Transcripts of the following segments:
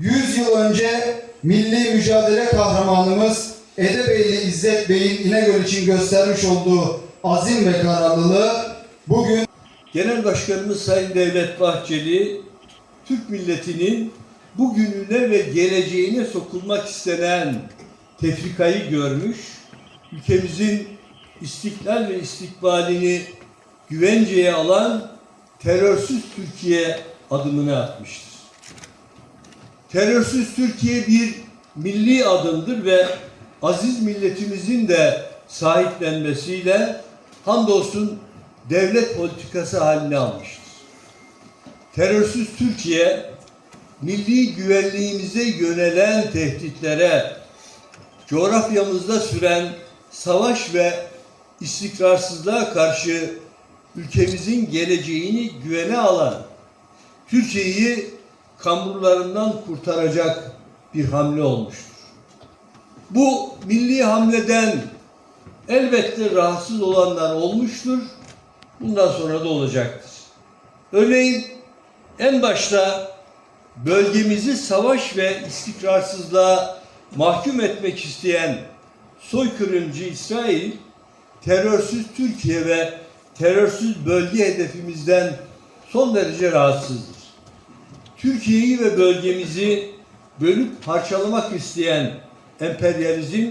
100 yıl önce milli mücadele kahramanımız Edebeyli İzzet Bey'in İnegöl için göstermiş olduğu azim ve kararlılığı bugün Genel Başkanımız Sayın Devlet Bahçeli, Türk milletinin bugününe ve geleceğine sokulmak istenen tefrikayı görmüş, ülkemizin istiklal ve istikbalini güvenceye alan terörsüz Türkiye adımını atmıştır. Terörsüz Türkiye bir milli adımdır ve aziz milletimizin de sahiplenmesiyle hamdolsun devlet politikası haline almıştır. Terörsüz Türkiye, milli güvenliğimize yönelen tehditlere, coğrafyamızda süren savaş ve istikrarsızlığa karşı ülkemizin geleceğini güvene alan, Türkiye'yi kamburlarından kurtaracak bir hamle olmuştur. Bu milli hamleden elbette rahatsız olanlar olmuştur. Bundan sonra da olacaktır. Örneğin en başta bölgemizi savaş ve istikrarsızlığa mahkum etmek isteyen soykırımcı İsrail, terörsüz Türkiye ve terörsüz bölge hedefimizden son derece rahatsızdır. Türkiye'yi ve bölgemizi bölüp parçalamak isteyen emperyalizm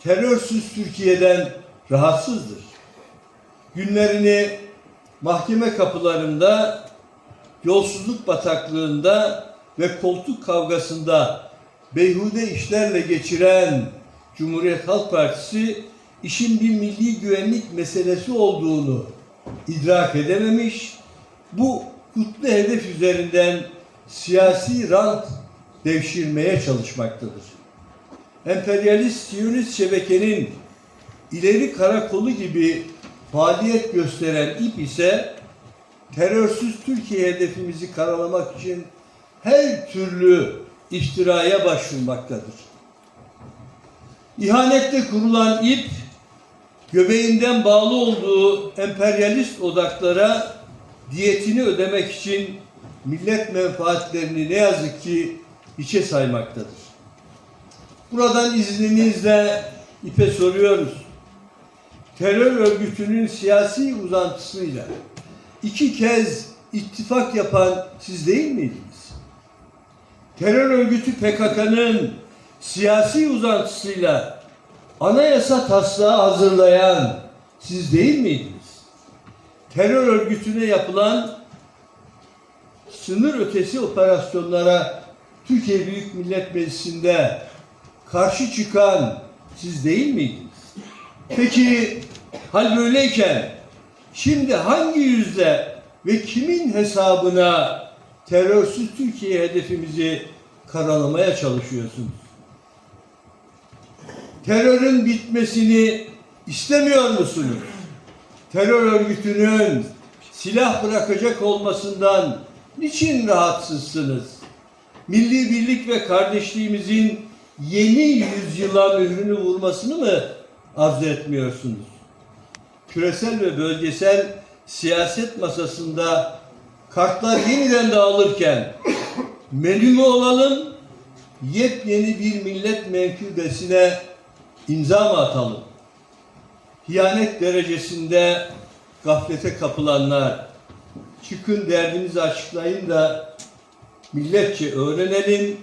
terörsüz Türkiye'den rahatsızdır. Günlerini mahkeme kapılarında, yolsuzluk bataklığında ve koltuk kavgasında beyhude işlerle geçiren Cumhuriyet Halk Partisi işin bir milli güvenlik meselesi olduğunu idrak edememiş, bu kutlu hedef üzerinden siyasi rant devşirmeye çalışmaktadır. Emperyalist Siyonist şebekenin ileri karakolu gibi faaliyet gösteren ip ise terörsüz Türkiye hedefimizi karalamak için her türlü iftiraya başvurmaktadır. İhanetle kurulan ip göbeğinden bağlı olduğu emperyalist odaklara diyetini ödemek için millet menfaatlerini ne yazık ki içe saymaktadır. Buradan izninizle ipe soruyoruz. Terör örgütünün siyasi uzantısıyla iki kez ittifak yapan siz değil miydiniz? Terör örgütü PKK'nın siyasi uzantısıyla anayasa taslağı hazırlayan siz değil miydiniz? Terör örgütüne yapılan sınır ötesi operasyonlara Türkiye Büyük Millet Meclisi'nde karşı çıkan siz değil miydiniz? Peki hal böyleyken şimdi hangi yüzde ve kimin hesabına terörsüz Türkiye hedefimizi karalamaya çalışıyorsunuz? Terörün bitmesini istemiyor musunuz? Terör örgütünün silah bırakacak olmasından niçin rahatsızsınız? Milli birlik ve kardeşliğimizin yeni yüzyıla mührünü vurmasını mı arzu etmiyorsunuz? Küresel ve bölgesel siyaset masasında kartlar yeniden dağılırken menü mü olalım, yepyeni bir millet menkıbesine imza mı atalım? Hiyanet derecesinde gaflete kapılanlar, çıkın derdinizi açıklayın da milletçe öğrenelim,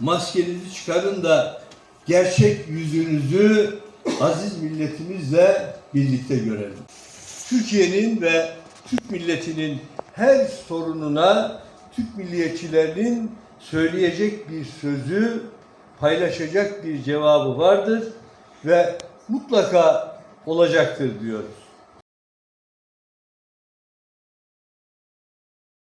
maskenizi çıkarın da gerçek yüzünüzü aziz milletimizle birlikte görelim. Türkiye'nin ve Türk milletinin her sorununa Türk milliyetçilerinin söyleyecek bir sözü, paylaşacak bir cevabı vardır ve mutlaka olacaktır diyoruz.